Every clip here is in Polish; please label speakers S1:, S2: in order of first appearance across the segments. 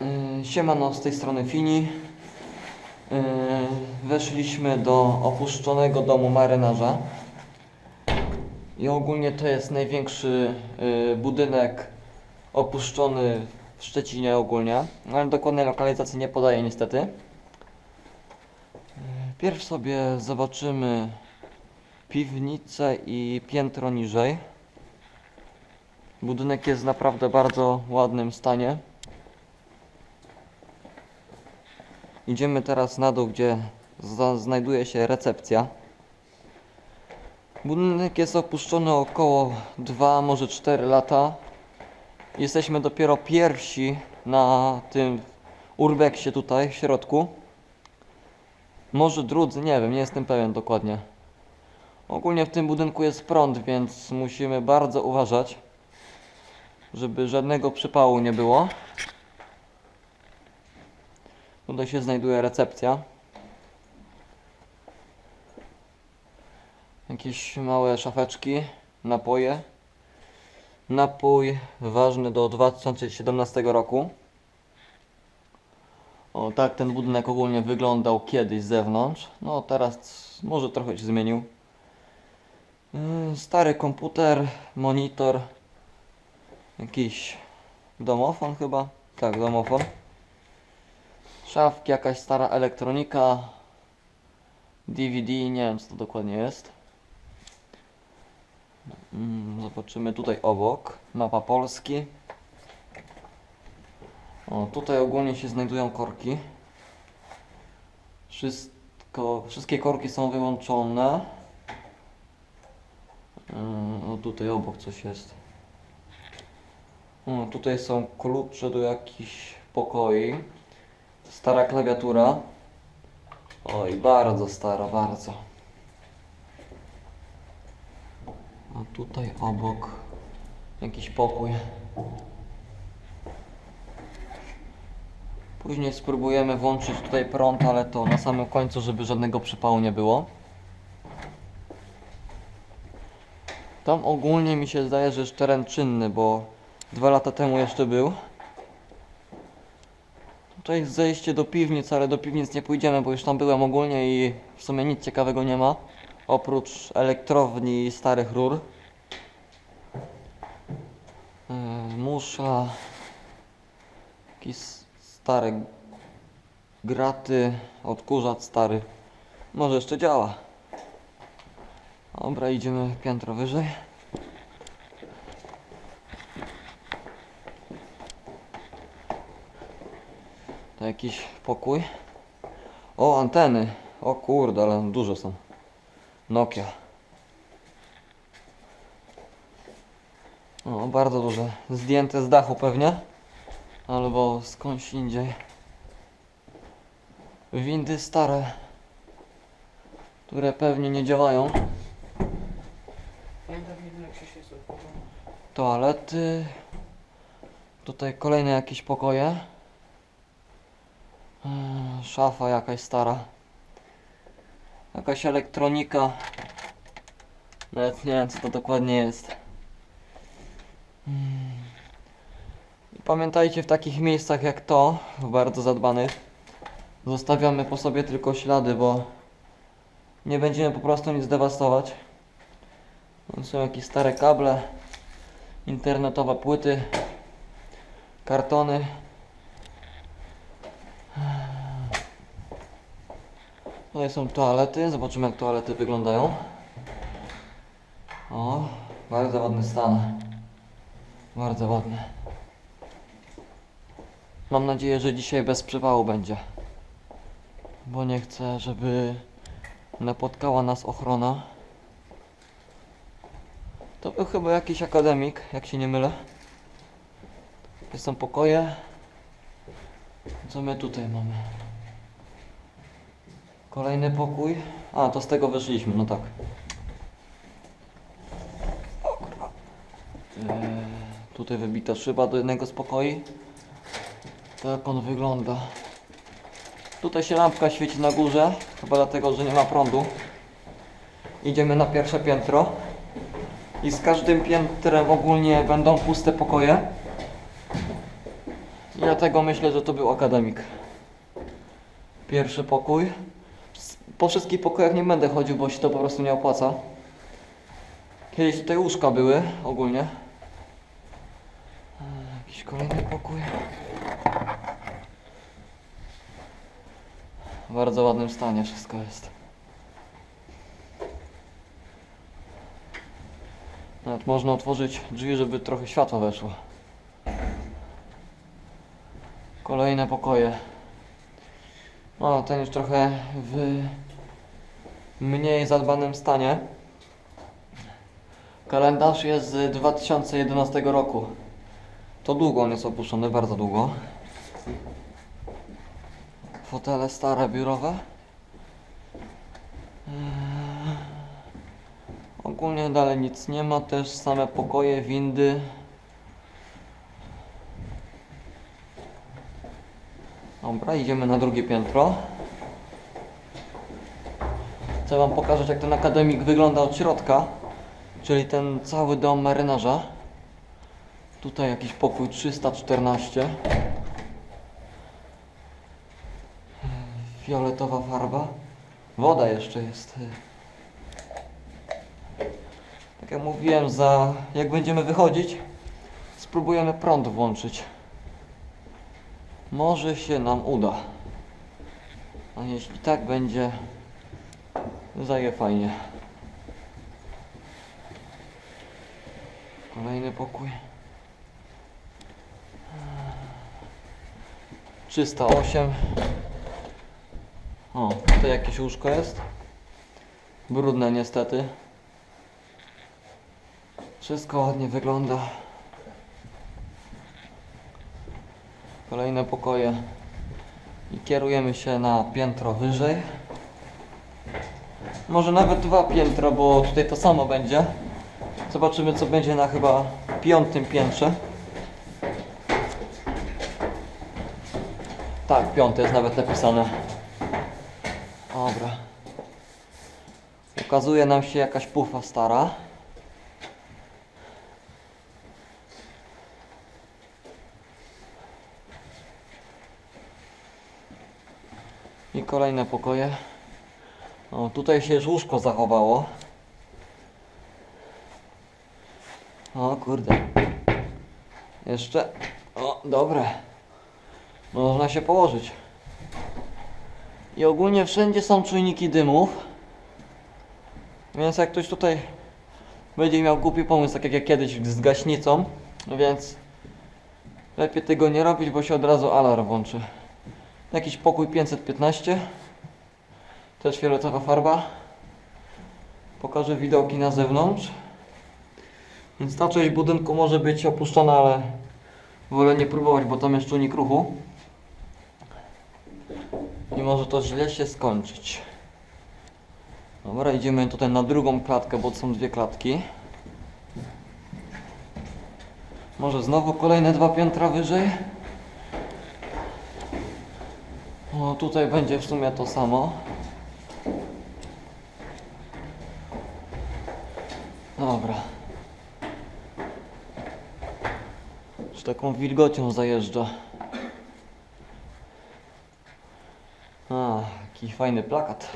S1: Yy, Siemano, z tej strony Fini. Yy, Weszliśmy do opuszczonego domu marynarza. I ogólnie to jest największy yy, budynek opuszczony w Szczecinie ogólnie, ale dokładnej lokalizacji nie podaję niestety. Pierw sobie zobaczymy piwnicę i piętro niżej. Budynek jest naprawdę bardzo ładnym stanie. Idziemy teraz na dół, gdzie znajduje się recepcja. Budynek jest opuszczony około 2, może 4 lata. Jesteśmy dopiero pierwsi na tym urbeksie tutaj w środku. Może drudzy, nie wiem, nie jestem pewien dokładnie. Ogólnie w tym budynku jest prąd, więc musimy bardzo uważać, żeby żadnego przypału nie było. Tutaj się znajduje recepcja. Jakieś małe szafeczki, napoje. Napój ważny do 2017 roku. O, tak ten budynek ogólnie wyglądał kiedyś z zewnątrz. No teraz może trochę się zmienił. Yy, Stary komputer, monitor, jakiś domofon chyba. Tak, domofon. Szafki, jakaś stara elektronika. DVD, nie wiem co to dokładnie jest. Mm, Zobaczymy tutaj obok. Mapa Polski. O, tutaj ogólnie się znajdują korki. Wszystko, wszystkie korki są wyłączone. Yy, O, tutaj obok coś jest. O, tutaj są klucze do jakichś pokoi. Stara klawiatura. Oj, bardzo stara, bardzo. A tutaj obok jakiś pokój. Później spróbujemy włączyć tutaj prąd, ale to na samym końcu, żeby żadnego przypału nie było. Tam ogólnie mi się zdaje, że jest teren czynny, bo dwa lata temu jeszcze był. Tutaj jest zejście do piwnic, ale do piwnic nie pójdziemy, bo już tam byłem ogólnie i w sumie nic ciekawego nie ma. Oprócz elektrowni i starych rur. Yy, musza. Jakieś stare graty, odkurzacz stary. Może jeszcze działa. Dobra, idziemy piętro wyżej. Jakiś pokój. O, anteny. O kurde, ale duże są. Nokia. O, bardzo duże. Zdjęte z dachu pewnie. Albo skądś indziej. Windy stare. Które pewnie nie działają. Toalety. Tutaj kolejne jakieś pokoje. Eee, Szafa jakaś stara. Jakaś elektronika. Nawet nie wiem co to dokładnie jest. Mm. I Pamiętajcie w takich miejscach jak to, bardzo zadbanych, zostawiamy po sobie tylko ślady, bo nie będziemy po prostu nic dewastować. To są jakieś stare kable internetowe płyty, kartony. Tutaj są toalety, zobaczymy jak toalety wyglądają. O, bardzo ładny stan. Bardzo ładny. Mam nadzieję, że dzisiaj bez przywału będzie. Bo nie chcę, żeby napotkała nas ochrona. To był chyba jakiś akademik, jak się nie mylę. To są pokoje. Co my tutaj mamy? Kolejny pokój. A, to z tego wyszliśmy, no tak. O kurwa. Eee, tutaj wybita szyba do jednego z pokoi. Tak on wygląda. Tutaj się lampka świeci na górze, chyba dlatego, że nie ma prądu. Idziemy na pierwsze piętro. I z każdym piętrem ogólnie będą puste pokoje. Dlatego myślę, że to był akademik. Pierwszy pokój. Po wszystkich pokojach nie będę chodził, bo się to po prostu nie opłaca. Kiedyś tutaj łóżka były ogólnie. E, Jakiś kolejny pokój. W bardzo ładnym stanie wszystko jest. Nawet można otworzyć drzwi, żeby trochę światła weszło. Kolejne pokoje. No, ten już trochę w mniej zadbanym stanie. Kalendarz jest z 2011 roku. To długo on jest opuszczony, bardzo długo. Fotele stare, biurowe. Eee, Ogólnie dalej nic nie ma, też same pokoje, windy. Dobra, idziemy na drugie piętro. Chcę Wam pokazać, jak ten akademik wygląda od środka, czyli ten cały dom marynarza. Tutaj jakiś pokój 314. Fioletowa farba. Woda jeszcze jest. Tak jak mówiłem, za jak będziemy wychodzić, spróbujemy prąd włączyć. Może się nam uda. A jeśli tak będzie, zaje fajnie. Kolejny pokój. 308. O, tutaj jakieś łóżko jest. Brudne niestety. Wszystko ładnie wygląda. Kolejne pokoje. I kierujemy się na piętro wyżej. Może nawet dwa piętra, bo tutaj to samo będzie. Zobaczymy co będzie na chyba piątym piętrze. Tak, piąte jest nawet napisane. Dobra. Ukazuje nam się jakaś pufa stara. Kolejne pokoje. O, tutaj się już łóżko zachowało. O kurde. Jeszcze. O, dobre. Można się położyć. I ogólnie wszędzie są czujniki dymów. Więc jak ktoś tutaj będzie miał głupi pomysł, tak jak ja kiedyś z gaśnicą, więc lepiej tego nie robić, bo się od razu alarm włączy. Jakiś pokój 515. Też fioletowa farba. Pokażę widoki na zewnątrz. Więc ta część budynku może być opuszczona, ale wolę nie próbować, bo tam jest czujnik ruchu. I może to źle się skończyć. Dobra, idziemy tutaj na drugą klatkę, bo są dwie klatki. Może znowu kolejne dwa piętra wyżej. O, tutaj będzie w sumie to samo. Dobra. Z taką wilgocią zajeżdża. A, jaki fajny plakat.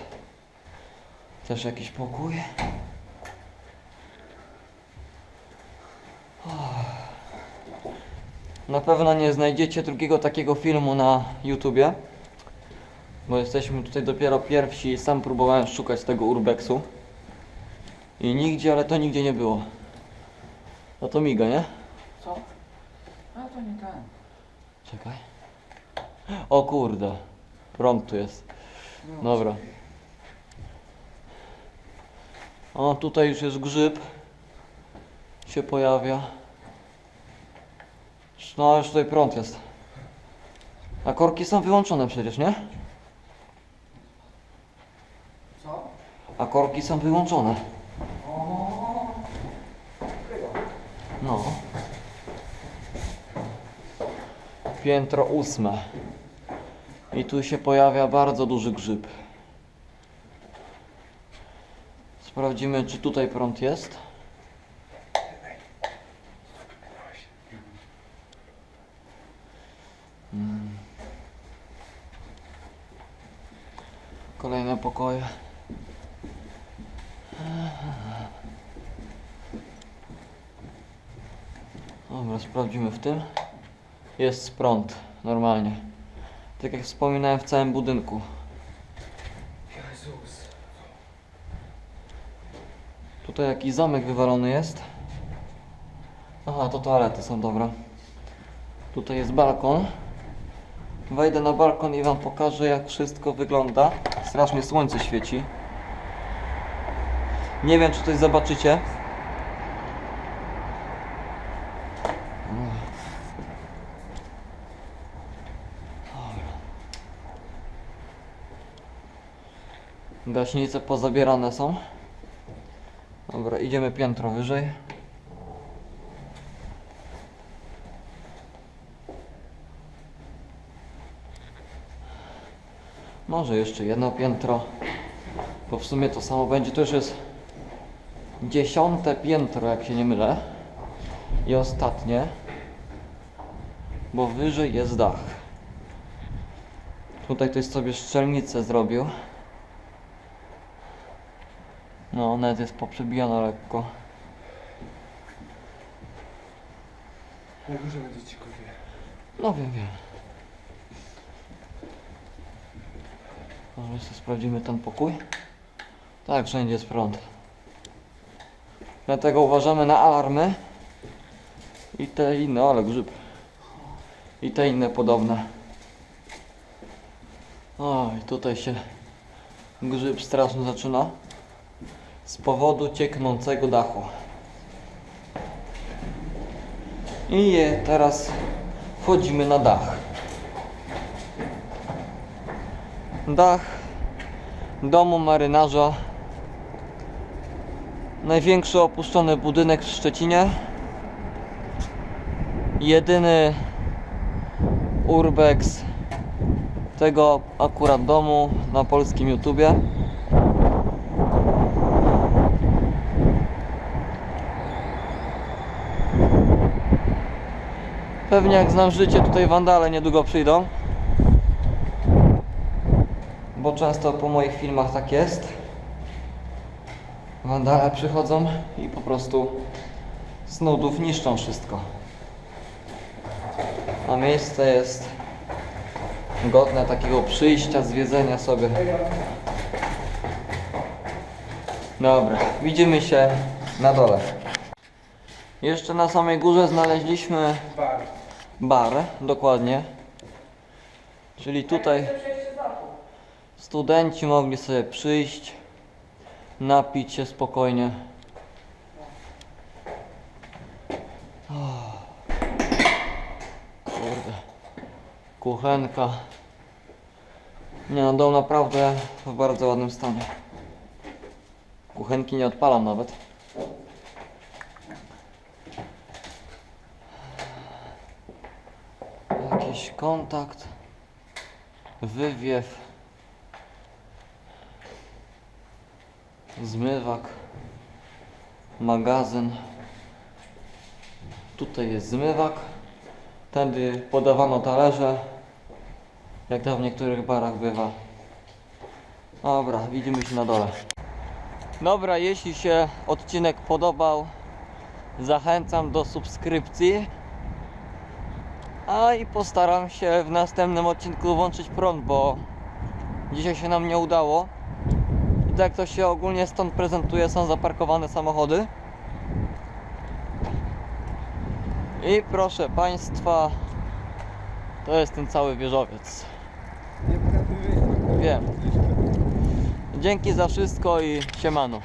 S1: Też jakiś pokój. Na pewno nie znajdziecie drugiego takiego filmu na YouTubie. Bo jesteśmy tutaj dopiero pierwsi. Sam próbowałem szukać tego urbexu. I nigdzie, ale to nigdzie nie było. No to miga, nie?
S2: Co? A to nie ten.
S1: Czekaj. O kurde. Prąd tu jest. Dobra. O, tutaj już jest grzyb. Się pojawia. No, już tutaj prąd jest. A korki są wyłączone przecież, nie? a korki są wyłączone. No. Piętro ósme. I tu się pojawia bardzo duży grzyb. Sprawdzimy, czy tutaj prąd jest. Hmm. Kolejne pokoje. Dobra, sprawdzimy w tym. Jest prąd, normalnie. Tak jak wspominałem w całym budynku.
S2: Jezus.
S1: Tutaj jakiś zamek wywalony jest. Aha, to toalety są, dobra. Tutaj jest balkon. Wejdę na balkon i wam pokażę jak wszystko wygląda. Strasznie słońce świeci. Nie wiem czy coś zobaczycie. Gaśnice pozabierane są. Dobra, idziemy piętro wyżej. Może jeszcze jedno piętro, bo w sumie to samo będzie. To już jest dziesiąte piętro, jak się nie mylę. I ostatnie, bo wyżej jest dach. Tutaj ktoś sobie szczelnicę zrobił. No, net jest poprzebijana lekko.
S3: Na górze będzie ciekawie.
S1: No wiem, wiem. Może jeszcze sprawdzimy ten pokój? Tak, wszędzie jest prąd. Dlatego uważamy na alarmy. I te inne, ale grzyb. I te inne podobne. Oj, tutaj się grzyb strasznie zaczyna. Z powodu cieknącego dachu. I je teraz wchodzimy na dach. Dach domu marynarza. Największy opuszczony budynek w Szczecinie. Jedyny urbex tego akurat domu na polskim YouTubie. Pewnie jak znam życie, tutaj wandale niedługo przyjdą. Bo często po moich filmach tak jest. Wandale przychodzą i po prostu z nudów niszczą wszystko. A miejsce jest godne takiego przyjścia, zwiedzenia sobie. Dobra, widzimy się na dole. Jeszcze na samej górze znaleźliśmy
S3: Bar.
S1: bar, dokładnie. Czyli tutaj studenci mogli sobie przyjść, napić się spokojnie. Kurde. Kuchenka. Nie no, dom naprawdę w bardzo ładnym stanie. Kuchenki nie odpalam nawet. Jakiś kontakt, wywiew, zmywak, magazyn. Tutaj jest zmywak. Tędy podawano talerze, jak to w niektórych barach bywa. Dobra, widzimy się na dole. Dobra, jeśli się odcinek podobał, zachęcam do subskrypcji. A i postaram się w następnym odcinku włączyć prąd, bo dzisiaj się nam nie udało. I tak to się ogólnie stąd prezentuje, są zaparkowane samochody. I proszę Państwa, to jest ten cały wieżowiec. Wiem. Dzięki za wszystko i siemano.